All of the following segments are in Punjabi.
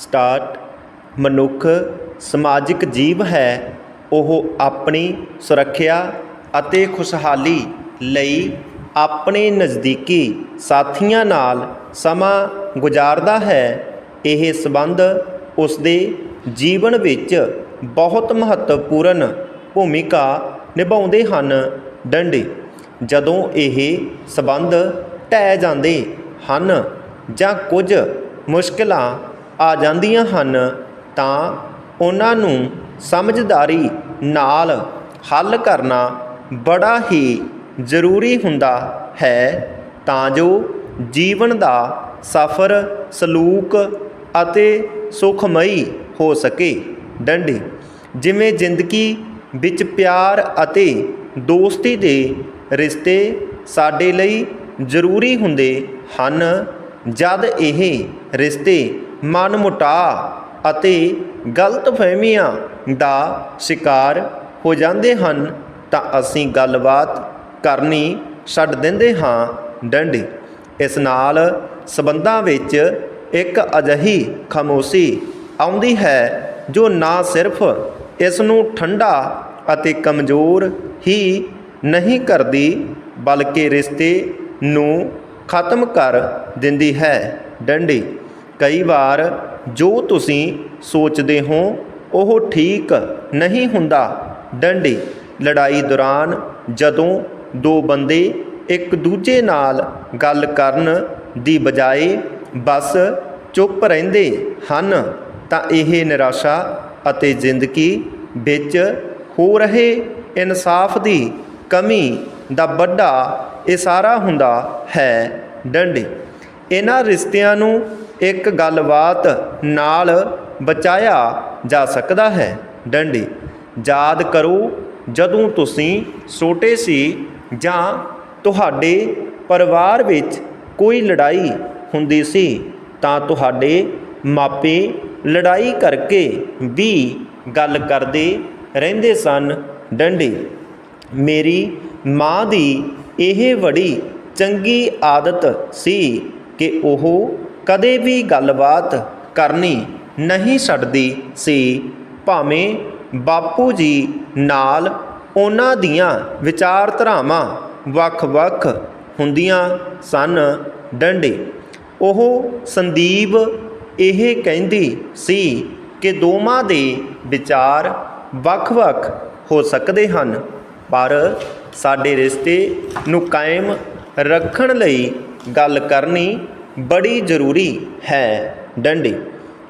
ਸਟਾਰਟ ਮਨੁੱਖ ਸਮਾਜਿਕ ਜੀਵ ਹੈ, ਉਹ ਆਪਣੀ ਸੁਰੱਖਿਆ ਅਤੇ ਖੁਸ਼ਹਾਲੀ ਲਈ ਆਪਣੇ ਨਜ਼ਦੀਕੀ ਸਾਥੀਆਂ ਨਾਲ ਸਮਾਂ ਗੁਜ਼ਾਰਦਾ ਹੈ। ਇਹ ਸਬੰਧ ਉਸਦੇ ਜੀਵਨ ਵਿੱਚ ਬਹੁਤ ਮਹੱਤਵਪੂਰਨ ਭੂਮਿਕਾ ਨਿਭਾਉਂਦੇ ਹਨ। ਡੰਡੇ, ਜਦੋਂ ਇਹ ਸਬੰਧ ਢਹਿ ਜਾਂਦੇ ਹਨ ਜਾਂ ਕੁਝ ਮੁਸ਼ਕਲਾਂ ਆ ਜਾਂਦੀਆਂ ਹਨ ਤਾਂ ਉਹਨਾਂ ਨੂੰ ਸਮਝਦਾਰੀ ਨਾਲ ਹੱਲ ਕਰਨਾ ਬੜਾ ਹੀ ਜ਼ਰੂਰੀ ਹੁੰਦਾ ਹੈ ਤਾਂ ਜੋ ਜੀਵਨ ਦਾ ਸਫ਼ਰ ਸਲੂਕ ਅਤੇ ਸੁਖਮਈ ਹੋ ਸਕੇ। ਡੰਡੀ, ਜਿਵੇਂ ਜ਼ਿੰਦਗੀ ਵਿੱਚ ਪਿਆਰ ਅਤੇ ਦੋਸਤੀ ਦੇ ਰਿਸ਼ਤੇ ਸਾਡੇ ਲਈ ਜ਼ਰੂਰੀ ਹੁੰਦੇ ਹਨ, ਜਦ ਇਹ ਰਿਸ਼ਤੇ ਮਨਮੁਟਾਅ ਅਤੇ ਗਲਤਫਹਿਮੀਆਂ ਦਾ ਸ਼ਿਕਾਰ ਹੋ ਜਾਂਦੇ ਹਨ, ਤਾਂ ਅਸੀਂ ਗੱਲਬਾਤ ਕਰਨੀ ਛੱਡ ਦਿੰਦੇ ਹਾਂ, ਡੰਡੀ। ਇਸ ਨਾਲ ਸਬੰਧਾਂ ਵਿੱਚ ਇੱਕ ਅਜਿਹੀ ਖਾਮੋਸ਼ੀ ਆਉਂਦੀ ਹੈ, ਜੋ ਨਾ ਸਿਰਫ ਇਸ ਨੂੰ ਠੰਡਾ ਅਤੇ ਕਮਜ਼ੋਰ ਹੀ ਨਹੀਂ ਕਰਦੀ, ਬਲਕਿ ਰਿਸ਼ਤੇ ਨੂੰ ਖਤਮ ਕਰ ਦਿੰਦੀ ਹੈ, ਡੰਡੀ। ਕਈ ਵਾਰ ਜੋ ਤੁਸੀਂ ਸੋਚਦੇ ਹੋ, ਉਹ ਠੀਕ ਨਹੀਂ ਹੁੰਦਾ। ਡੰਡੀ, ਲੜਾਈ ਦੌਰਾਨ ਜਦੋਂ ਦੋ ਬੰਦੇ ਇੱਕ ਦੂਜੇ ਨਾਲ ਗੱਲ ਕਰਨ ਦੀ ਬਜਾਏ ਬਸ ਚੁੱਪ ਰਹਿੰਦੇ ਹਨ, ਤਾਂ ਇਹ ਨਿਰਾਸ਼ਾ ਅਤੇ ਜ਼ਿੰਦਗੀ ਵਿੱਚ ਹੋ ਰਹੇ ਇਨਸਾਫ ਦੀ ਕਮੀ ਦਾ ਵੱਡਾ ਇਸ਼ਾਰਾ ਹੁੰਦਾ ਹੈ। ਡੰਡੇ, ਇਹਨਾਂ ਰਿਸ਼ਤਿਆਂ ਨੂੰ ਇੱਕ ਗੱਲਬਾਤ ਨਾਲ ਬਚਾਇਆ ਜਾ ਸਕਦਾ ਹੈ। ਡੰਡੇ, ਯਾਦ ਕਰੋ, ਜਦੋਂ ਤੁਸੀਂ ਛੋਟੇ ਸੀ ਜਾਂ ਤੁਹਾਡੇ ਪਰਿਵਾਰ ਵਿੱਚ ਕੋਈ ਲੜਾਈ ਹੁੰਦੀ ਸੀ, ਤਾਂ ਤੁਹਾਡੇ ਮਾਪੇ ਲੜਾਈ ਕਰਕੇ ਵੀ ਗੱਲ ਕਰਦੇ ਰਹਿੰਦੇ ਸਨ। ਡੰਡੀ, ਮੇਰੀ ਮਾਂ ਦੀ ਇਹ ਬੜੀ ਚੰਗੀ ਆਦਤ ਸੀ ਕਿ ਉਹ ਕਦੇ ਵੀ ਗੱਲਬਾਤ ਕਰਨੀ ਨਹੀਂ ਛੱਡਦੀ ਸੀ, ਭਾਵੇਂ ਬਾਪੂ ਜੀ ਨਾਲ ਉਹਨਾਂ ਦੀਆਂ ਵਿਚਾਰਧਾਰਾਵਾਂ ਵੱਖ-ਵੱਖ ਹੁੰਦੀਆਂ ਸਨ। ਡੰਡੇ। ਉਹ ਸੰਦੀਪ ਇਹ ਕਹਿੰਦੀ ਸੀ ਕਿ ਦੋਵਾਂ ਦੇ ਵਿਚਾਰ ਵੱਖ-ਵੱਖ ਹੋ ਸਕਦੇ ਹਨ, ਪਰ ਸਾਡੇ ਰਿਸ਼ਤੇ ਨੂੰ ਕਾਇਮ ਰੱਖਣ ਲਈ ਗੱਲ ਕਰਨੀ ਬੜੀ ਜ਼ਰੂਰੀ ਹੈ ਡੰਡੀ।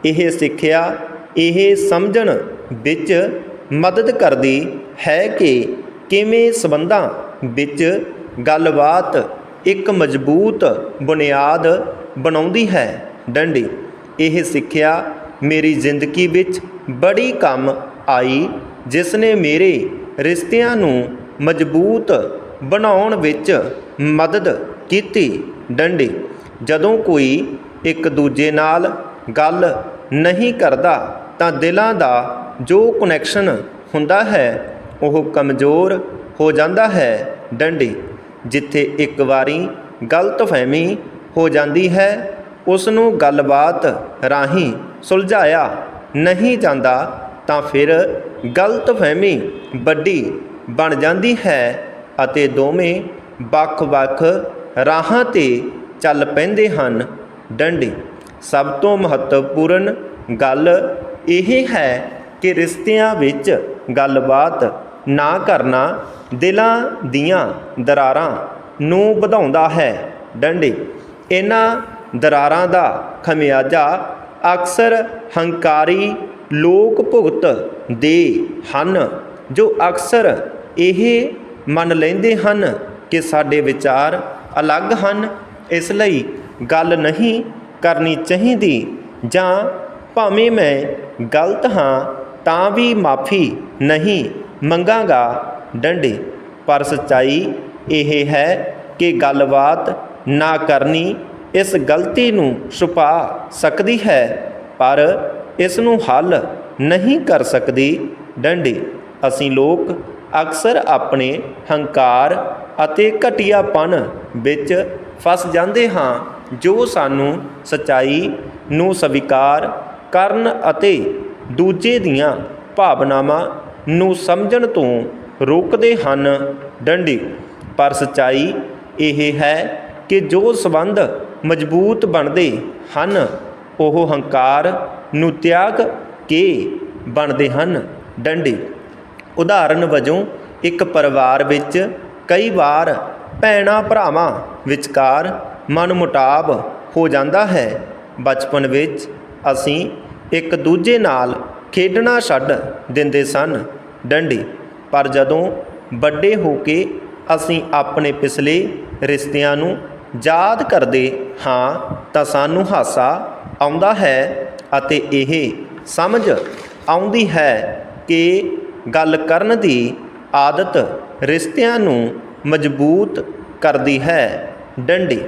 ਇਹ ਸਿੱਖਿਆ, ਇਹ ਸਮਝਣ ਵਿੱਚ ਮਦਦ ਕਰਦੀ ਹੈ ਕਿ ਕਿਵੇਂ ਸਬੰਧਾਂ ਵਿੱਚ ਗੱਲਬਾਤ ਇੱਕ ਮਜ਼ਬੂਤ ਬੁਨਿਆਦ ਬਣਾਉਂਦੀ ਹੈ ਡੰਡੀ। ਇਹ ਸਿੱਖਿਆ ਮੇਰੀ ਜ਼ਿੰਦਗੀ ਵਿੱਚ ਬੜੀ ਕੰਮ ਆਈ ਜਿਸ ਨੇ ਮੇਰੇ ਰਿਸ਼ਤਿਆਂ ਨੂੰ ਮਜ਼ਬੂਤ ਬਣਾਉਣ ਵਿੱਚ ਮਦਦ ਕੀਤੀ। ਡੰਡੀ ਜਦੋਂ ਕੋਈ ਇੱਕ ਦੂਜੇ ਨਾਲ ਗੱਲ ਨਹੀਂ ਕਰਦਾ ਤਾਂ ਦਿਲਾਂ ਦਾ ਜੋ ਕੁਨੈਕਸ਼ਨ ਹੁੰਦਾ ਹੈ, ਉਹ ਕਮਜ਼ੋਰ ਹੋ ਜਾਂਦਾ ਹੈ ਡੰਡੀ, ਜਿੱਥੇ ਇੱਕ ਵਾਰੀ ਗਲਤਫਹਿਮੀ ਹੋ ਜਾਂਦੀ ਹੈ ਉਸ ਨੂੰ ਗੱਲਬਾਤ ਰਾਹੀਂ ਸੁਲਝਾਇਆ ਨਹੀਂ ਜਾਂਦਾ ਤਾਂ ਫਿਰ ਗਲਤਫਹਿਮੀ ਵੱਡੀ ਬਣ ਜਾਂਦੀ ਹੈ ਅਤੇ ਦੋਵੇਂ ਵੱਖ-ਵੱਖ ਰਾਹਾਂ ਤੇ ਚੱਲ ਪੈਂਦੇ ਹਨ। ਡੰਡੀ, ਸਭ ਤੋਂ ਮਹੱਤਵਪੂਰਨ ਗੱਲ ਇਹ ਹੈ ਕਿ ਰਿਸ਼ਤਿਆਂ ਵਿੱਚ ਗੱਲਬਾਤ ਨਾ ਕਰਨਾ ਦਿਲਾਂ ਦੀਆਂ ਦਰਾਰਾਂ ਨੂੰ ਵਧਾਉਂਦਾ ਹੈ। ਡੰਡੀ, ਇਹਨਾਂ ਦਰਾਰਾਂ ਦਾ ਖਮਿਆਜਾ ਅਕਸਰ ਹੰਕਾਰੀ ਲੋਕ ਭੁਗਤ ਦੇ ਹਨ, ਜੋ ਅਕਸਰ ਇਹ ਮੰਨ ਲੈਂਦੇ ਹਨ ਕਿ ਸਾਡੇ ਵਿਚਾਰ ਅਲੱਗ ਹਨ ਇਸ ਲਈ ਗੱਲ ਨਹੀਂ ਕਰਨੀ ਚਾਹੀਦੀ ਜਾਂ ਭਾਵੇਂ ਮੈਂ ਗਲਤ ਹਾਂ ਤਾਂ ਵੀ ਮਾਫੀ ਨਹੀਂ ਮੰਗਾਂਗਾ ਡੰਡੇ। ਪਰ ਸੱਚਾਈ ਇਹ ਹੈ ਕਿ ਗੱਲਬਾਤ ਨਾ ਕਰਨੀ ਇਸ ਗਲਤੀ ਨੂੰ ਛੁਪਾ ਸਕਦੀ ਹੈ, ਪਰ ਇਸ ਨੂੰ ਹੱਲ ਨਹੀਂ ਕਰ ਸਕਦੀ ਡੰਡੇ। ਅਸੀਂ ਲੋਕ ਅਕਸਰ ਆਪਣੇ ਹੰਕਾਰ ਅਤੇ ਘਟੀਆਪਨ ਵਿੱਚ ਫਸ ਜਾਂਦੇ ਹਾਂ, ਜੋ ਸਾਨੂੰ ਸੱਚਾਈ ਨੂੰ ਸਵੀਕਾਰ ਕਰਨ ਅਤੇ ਦੂਜੇ ਦੀਆਂ ਭਾਵਨਾਵਾਂ ਨੂੰ ਸਮਝਣ ਤੋਂ ਰੋਕਦੇ ਹਨ। ਡੰਡੀ, ਪਰ ਸੱਚਾਈ ਇਹ ਹੈ ਕਿ ਜੋ ਸੰਬੰਧ ਮਜ਼ਬੂਤ ਬਣਦੇ ਹਨ, ਉਹ ਹੰਕਾਰ ਨੂੰ ਤਿਆਗ ਕੇ ਬਣਦੇ ਹਨ। ਡੰਡੀ, ਉਦਾਹਰਨ ਵਜੋਂ ਇੱਕ ਪਰਿਵਾਰ ਵਿੱਚ ਕਈ ਵਾਰ ਭੈਣਾਂ ਭਰਾਵਾਂ ਵਿਚਕਾਰ ਮਨਮੁਟਾਵ ਹੋ ਜਾਂਦਾ ਹੈ। ਬਚਪਨ ਵਿੱਚ ਅਸੀਂ ਇੱਕ ਦੂਜੇ ਨਾਲ ਖੇਡਣਾ ਛੱਡ ਦਿੰਦੇ ਸਨ ਡੰਡੀ। ਪਰ ਜਦੋਂ ਵੱਡੇ ਹੋ ਕੇ ਅਸੀਂ ਆਪਣੇ ਪਿਛਲੇ ਰਿਸ਼ਤਿਆਂ ਨੂੰ ਯਾਦ ਕਰਦੇ ਹਾਂ ਤਾਂ ਸਾਨੂੰ ਹਾਸਾ ਆਉਂਦਾ ਹੈ ਅਤੇ ਇਹ ਸਮਝ ਆਉਂਦੀ ਹੈ ਕਿ ਗੱਲ ਕਰਨ ਦੀ ਆਦਤ ਰਿਸ਼ਤਿਆਂ ਨੂੰ ਮਜ਼ਬੂਤ ਕਰਦੀ ਹੈ। ਡੰਡੀ